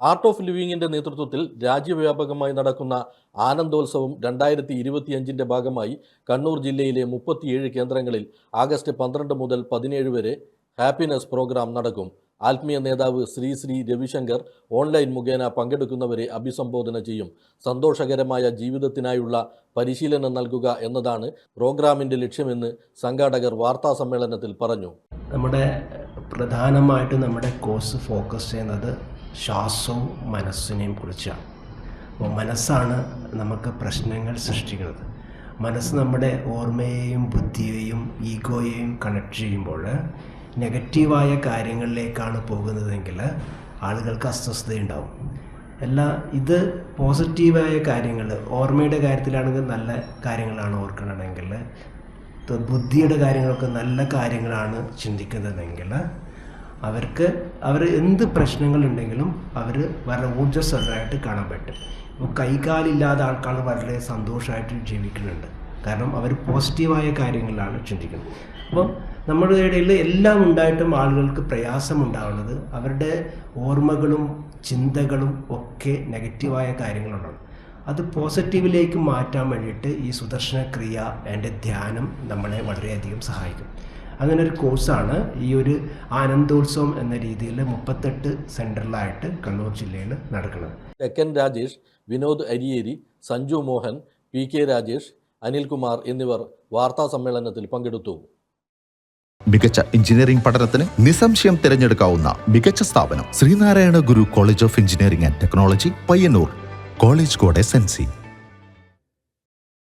Art of ലിവിങ്ങിന്റെ നേതൃത്വത്തിൽ രാജ്യവ്യാപകമായി നടക്കുന്ന ആനന്ദോത്സവം രണ്ടായിരത്തി ഇരുപത്തിയഞ്ചിന്റെ ഭാഗമായി കണ്ണൂർ ജില്ലയിലെ മുപ്പത്തിയേഴ് കേന്ദ്രങ്ങളിൽ ആഗസ്റ്റ് പന്ത്രണ്ട് മുതൽ പതിനേഴ് വരെ ഹാപ്പിനെസ് പ്രോഗ്രാം നടക്കും. ആത്മീയ നേതാവ് ശ്രീ ശ്രീ രവിശങ്കർ ഓൺലൈൻ മുഖേന പങ്കെടുക്കുന്നവരെ അഭിസംബോധന ചെയ്യും. സന്തോഷകരമായ ജീവിതത്തിനായുള്ള പരിശീലനം നൽകുക എന്നതാണ് പ്രോഗ്രാമിന്റെ ലക്ഷ്യമെന്ന് സംഘാടകർ വാർത്താ സമ്മേളനത്തിൽ പറഞ്ഞു. നമ്മുടെ പ്രധാനമായിട്ടും നമ്മുടെ കോഴ്സ് ഫോക്കസ് ചെയ്യുന്നത് ശ്വാസവും മനസ്സിനെയും കുറിച്ചാണ് അപ്പോൾ മനസ്സാണ് നമുക്ക് പ്രശ്നങ്ങൾ സൃഷ്ടിക്കുന്നത്. മനസ്സ് നമ്മുടെ ഓർമ്മയെയും ബുദ്ധിയെയും ഈഗോയെയും കണക്ട് ചെയ്യുമ്പോൾ നെഗറ്റീവായ കാര്യങ്ങളിലേക്കാണ് പോകുന്നതെങ്കിൽ ആളുകൾക്ക് അസ്വസ്ഥതയുണ്ടാവും. അല്ല ഇത് പോസിറ്റീവായ കാര്യങ്ങൾ ഓർമ്മയുടെ കാര്യത്തിലാണെങ്കിൽ നല്ല കാര്യങ്ങളാണ് ഓർക്കണമെങ്കിൽ ബുദ്ധിയുടെ കാര്യങ്ങളൊക്കെ നല്ല കാര്യങ്ങളാണ് ചിന്തിക്കുന്നതെങ്കിൽ അവർക്ക് അവർ എന്ത് പ്രശ്നങ്ങളുണ്ടെങ്കിലും അവർ വളരെ ഊർജസ്വലരായിട്ട് കാണാൻ പറ്റും. ഇപ്പോൾ കൈകാലില്ലാത്ത ആൾക്കാർ വളരെ സന്തോഷമായിട്ട് ജീവിക്കുന്നുണ്ട്. കാരണം അവർ പോസിറ്റീവായ കാര്യങ്ങളിലാണ് ചിന്തിക്കുന്നത്. അപ്പം നമ്മുടെ ഇടയിൽ എല്ലാം ഉണ്ടായിട്ടും ആളുകൾക്ക് പ്രയാസമുണ്ടാവുന്നത് അവരുടെ ഓർമ്മകളും ചിന്തകളും ഒക്കെ നെഗറ്റീവായ കാര്യങ്ങളുണ്ടാണ് അത് പോസിറ്റീവിലേക്ക് മാറ്റാൻ വേണ്ടിയിട്ട് ഈ സുദർശന ക്രിയ എന്റെ ധ്യാനം നമ്മളെ വളരെയധികം സഹായിക്കും. അങ്ങനെ ഒരു കോഴ്സാണ് ഈ ഒരു ആനന്ദോത്സവം എന്ന രീതിയിൽ മുപ്പത്തെട്ട് സെന്ററിലായിട്ട് കണ്ണൂർ ജില്ലയിൽ നടക്കുന്നത്. തെക്കൻ രാജേഷ് വിനോദ് അരിയേരി സഞ്ജു മോഹൻ പി കെ രാജേഷ് അനിൽകുമാർ എന്നിവർ വാർത്താ സമ്മേളനത്തിൽ പങ്കെടുത്തു. മികച്ച എഞ്ചിനീയറിംഗ് പഠനത്തിന് നിസ്സംശയം തിരഞ്ഞെടുക്കാവുന്ന മികച്ച സ്ഥാപനം Sreenarayana Guru college of engineering and technology Payyanur. College code S N C